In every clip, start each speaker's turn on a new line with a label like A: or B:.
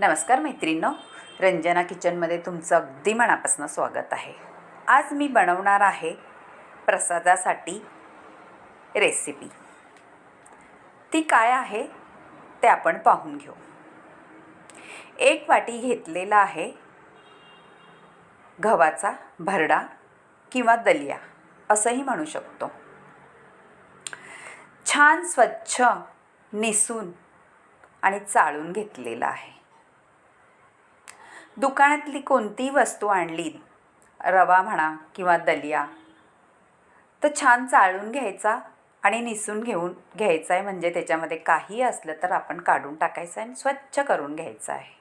A: नमस्कार मैत्रिणींनो. रंजना किचनमध्ये तुमचं अगदी मनापासून स्वागत आहे. आज मी बनवणार आहे प्रसादासाठी रेसिपी ती काय आहे ते आपण पाहून घेऊ. एक वाटी घेतलेला आहे गव्हाचा भरडा किंवा दलिया असंही म्हणू शकतो. छान स्वच्छ निसून आणि चाळून घेतलेला आहे. दुकानातली कोणतीही वस्तू आणली रवा म्हणा किंवा दलिया तर छान चाळून घ्यायचा आणि निसून घेऊन घ्यायचा आहे म्हणजे त्याच्यामध्ये काही असलं तर आपण काढून टाकायचं आणि स्वच्छ करून घ्यायचं आहे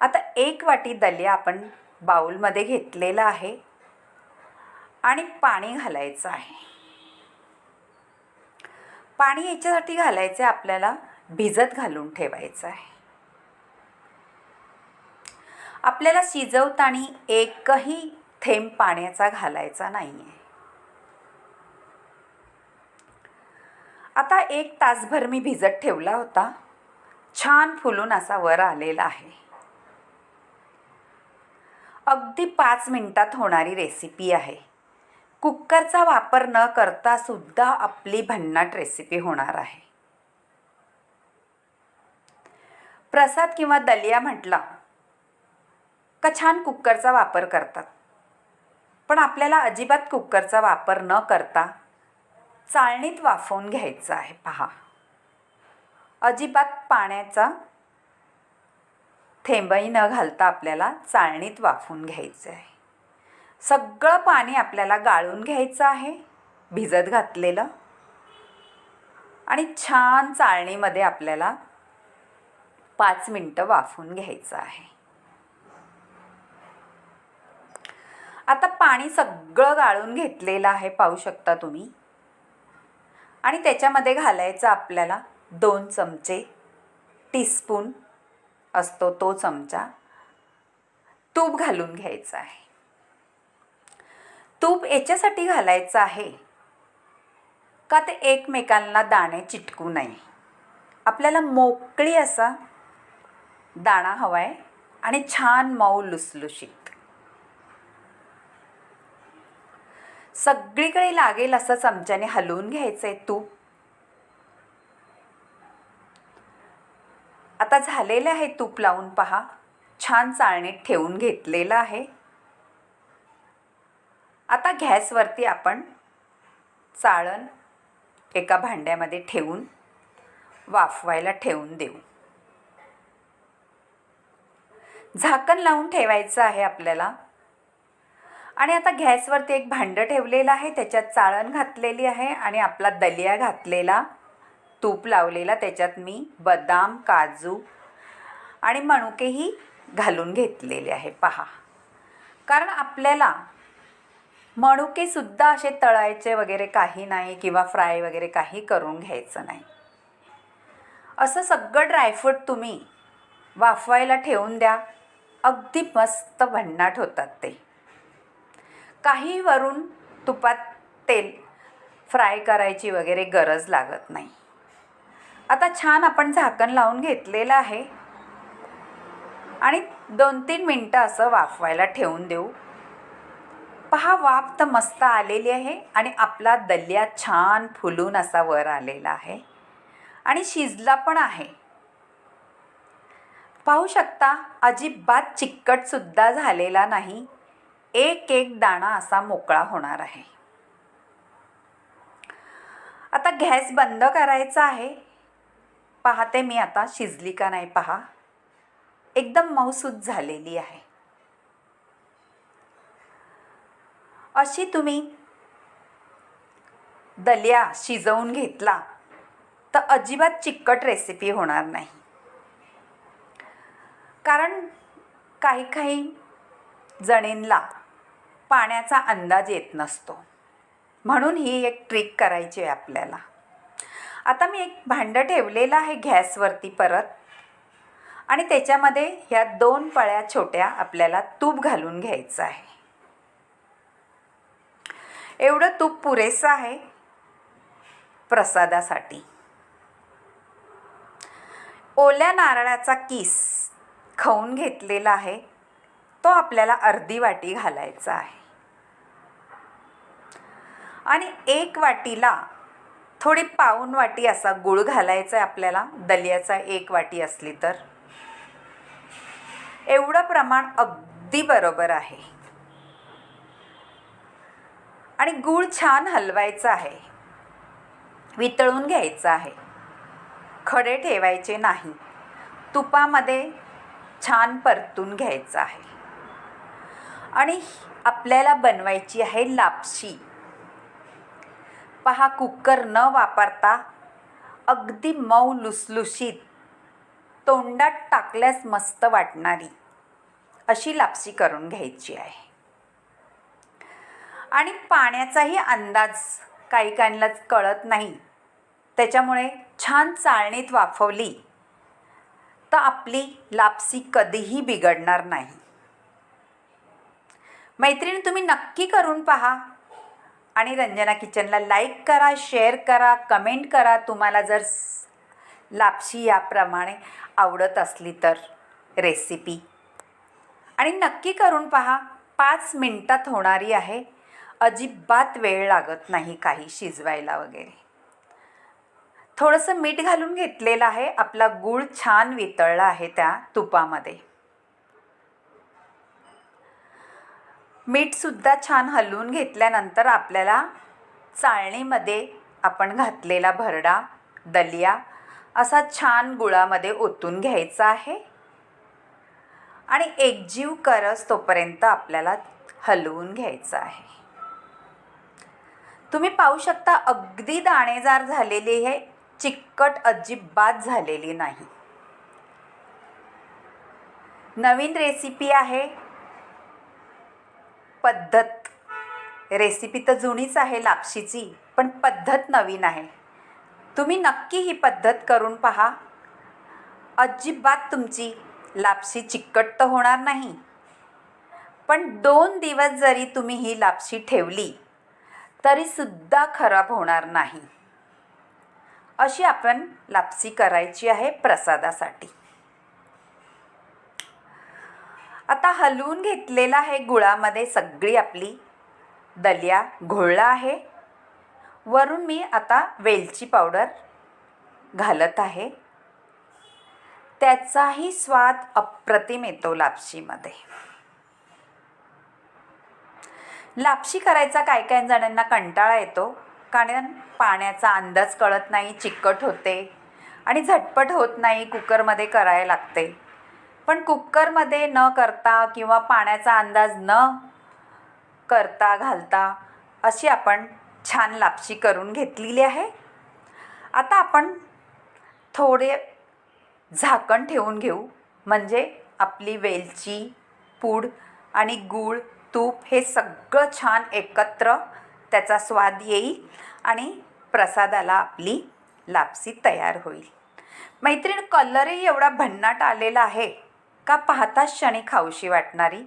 A: आता एक वाटी दलिया आपण बाऊलमध्ये घेतलेला आहे आणि पाणी घालायचं आहे पाणी याच्यासाठी घालायचं आहे आपल्याला भिजत घालून ठेवायचं आहे आपल्याला शिजवताना एकही थेंब पाण्याचा घालायचा नाही आहे आता एक तासभर मी भिजत ठेवला होता. छान फुलून असा वर आलेला आहे. अगदी पाच मिनटात होणारी रेसिपी आहे. कुकरचा वापर न करता सुद्धा आपली भन्नाट रेसिपी होणार आहे. प्रसाद किंवा दलिया म्हटला का छान कुकरचा वापर करतात. पण आपल्याला अजिबात कुकरचा वापर न करता चाळणीत वाफवून घ्यायचं आहे पहा. अजिबात पाण्याचा थेंबही न घालता आपल्याला चाळणीत वाफवून घ्यायचं आहे सगळं पाणी आपल्याला गाळून घ्यायचं आहे भिजत घातलेलं. आणि छान चाळणीमध्ये आपल्याला पाच मिनटं वाफून घ्यायचं आहे. आता पाणी सगळं गाळून घेतलेलं आहे पाहू शकता तुम्ही. आणि त्याच्यामध्ये घालायचं आपल्याला दोन चमचे टीस्पून असतो तो चमचा. तूप घालून घ्यायचं आहे. तूप याच्यासाठी घालायचं आहे का ते एकमेकांना दाणे चिटकू नये. आपल्याला मोकळी असा दाणा हवा आहे आणि छान मऊ लुसलुशीत. सगळीकडे लागेल असं चमच्याने हलवून घ्यायचं आहे तूप आता झालेलं आहे तूप लावून पहा. छान चाळणीत ठेवून घेतलेलं आहे. आता गॅसवरती आपण चाळण एका भांड्यामध्ये ठेवून वाफवायला ठेवून देऊ. झाकण लावून ठेवायचं आहे आपल्याला. आणि आता गॅसवरती एक भांडं ठेवलेलं आहे त्याच्यात चाळण घातलेली आहे आणि आपला दलिया घातलेला तूप लावलेला त्याच्यात मी बदाम काजू आणि मणुकेही घालून घेतलेले आहे. पहा. कारण आपल्याला मणुकेसुद्धा असे तळायचे वगैरे काही नाही किंवा फ्राय वगैरे काही करून घ्यायचं नाही. असं सगळं ड्रायफ्रूट तुम्ही वाफवायला ठेवून द्या. अगदी मस्त भन्नाट होतात ते. काही वरून तुपात तेल फ्राय करायची वगैरे गरज लागत नाही. आता छान आपण झाकण लावून घेतलेलं आहे. आणि दोन तीन मिनटं असं वाफवायला ठेवून देऊ. पहा वाफ तर मस्त आलेली आहे आणि आपला दलिया छान फुलून असा वर आलेला आहे. आणि शिजला पण आहे. पाहू शकता अजिबात चिकटसुद्धा झालेला नाही. एक एक दाणा असा मोकळा होणार आहे. आता गॅस बंद करायचा आहे. पाहते मी आता शिजली का नाही पहा. एकदम मऊसूद झालेली आहे. अशी तुम्ही दलिया शिजवून घेतला तर अजिबात चिकट रेसिपी होणार नाही. कारण काही काही जणींना पाण्याचा अंदाज येत नसतो. म्हणून ही एक ट्रिक करायची आहे आपल्याला. आता मी एक भांडं ठेवलेलं आहे गॅसवरती परत. आणि त्याच्यामध्ये ह्या दोन पळ्या छोट्या आपल्याला तूप घालून घ्यायचं आहे. एवढं तूप पुरेसं आहे प्रसादासाठी. ओल्या नारळाचा किस खाऊन घेतलेला आहे. तो आपल्याला अर्धी वाटी घालायचा आहे. आणि एक वाटीला थोडी पाऊन वाटी असा गुळ घालायचा आहे आपल्याला दलियाचा एक वाटी असली तर. एवढं प्रमाण अगदी बरोबर आहे. आणि गूळ छान हलवायचा आहे. वितळून घ्यायचं आहे. खडे ठेवायचे नाही. तुपामध्ये छान परतून घ्यायचं आहे. आणि आपल्याला बनवायची आहे लापशी. पहा कुकर न वापरता अगदी मऊ लुसलुशीत तोंडात टाकल्यास मस्त वाटणारी अशी लापशी करून घ्यायची आहे. आणि पाण्याचाही अंदाज काही काहींनाच कळत नाही. त्याच्यामुळे छान चाळणीत वाफवली तर आपली लापसी कधीही बिघडणार नाही. मैत्रिणी तुम्ही नक्की करून पहा. आणि रंजना किचनला लाईक करा शेअर करा कमेंट करा. तुम्हाला जर लापशी याप्रमाणे आवडत असली तर रेसिपी आणि नक्की करून पहा पाच मिनटात होणारी आहे. अजिबात वेळ लागत नाही काही शिजवायला वगैरे. थोडंसं मीठ घालून घेतलेलं आहे. आपला गूळ छान वितळला आहे त्या तुपामध्ये. मीठसुद्धा छान हलवून घेतल्यानंतर आपल्याला चाळणीमध्ये आपण घातलेला भरडा दलिया असा छान गुळामध्ये ओतून घ्यायचा आहे. आणि एकजीव करस तोपर्यंत आपल्याला हलवून घ्यायचं आहे. तुम्ही पाहू शकता अगदी दाणेदार झालेली हे चिकट अजिबात झालेली नाही. नवीन रेसिपी आहे. पद्धत. रेसिपी तर जुनीच आहे लापशीची पण पद्धत नवीन आहे. तुम्ही नक्की ही पद्धत करून पहा. अजिबात तुमची लापशी चिकट तर होणार नाही. पण दोन दिवस जरी तुम्ही ही लापशी ठेवली तरीसुद्धा खराब होणार नाही. अशी आपण लापसी करायची आहे प्रसादासाठी. आता हलवून घेतलेला आहे गुळामध्ये सगळी आपली दलिया घोळला आहे. वरून मी आता वेलची पावडर घालत आहे. त्याचाही स्वाद अप्रतिम येतो लापशीमध्ये. लापशी करायचा काय काय जणांना कंटाळा येतो कारण पाण्याचा अंदाज कळत नाही चिकट होते आणि झटपट होत नाही कुकरमध्ये करायला लागते. पण कुकरमध्ये न करता किंवा पाण्याचा अंदाज न करता घालता अशी आपण छान लापशी करून घेतलेली आहे. आता आपण थोडे झाकण ठेवून घेऊ. म्हणजे आपली वेलची पूड आणि गूळ तूप हे सगळं छान एकत्र त्याचा स्वाद येईल आणि प्रसादाला आपली लापसी तयार होईल. मैत्रीण कलरही एवढा भन्नाट आलेला आहे. का पाहताच क्षणी खाऊशी वाटणारी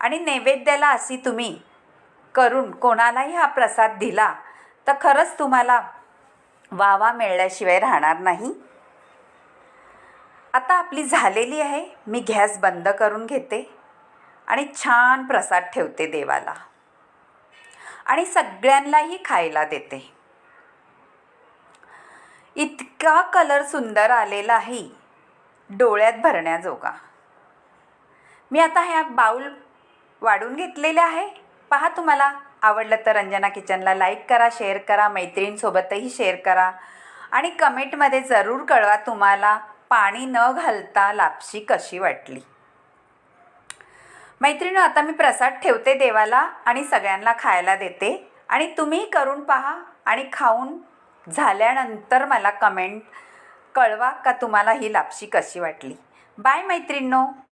A: आणि नैवेद्याला अशी तुम्ही करून कोणालाही हा प्रसाद दिला तर खरंच तुम्हाला वावा मिळल्याशिवाय राहणार नाही. आता आपली झालेली आहे मी गॅस बंद करून घेते आणि छान प्रसाद ठेवते देवाला. आणि सगळ्यांनाही खायला देते. इतका कलर सुंदर आलेला आहे डोळ्यात भरण्याजोगा. मी आता ह्या बाऊल वाढून घेतलेले आहे. पहा तुम्हाला आवडलं तर रंजना किचनला लाईक करा शेअर करा मैत्रिणींसोबतही शेअर करा. आणि कमेंटमध्ये जरूर कळवा तुम्हाला पाणी न घालता लापशी कशी वाटली. मैत्रिणी आता मी प्रसाद ठेवते देवाला आणि सगळ्यांना खायला देते. आणि तुम्ही करून पहा आणि खाऊन झाल्यानंतर मला कमेंट कळवा का तुम्हाला ही लापशी कशी वाटली. बाय मैत्रिणींनो.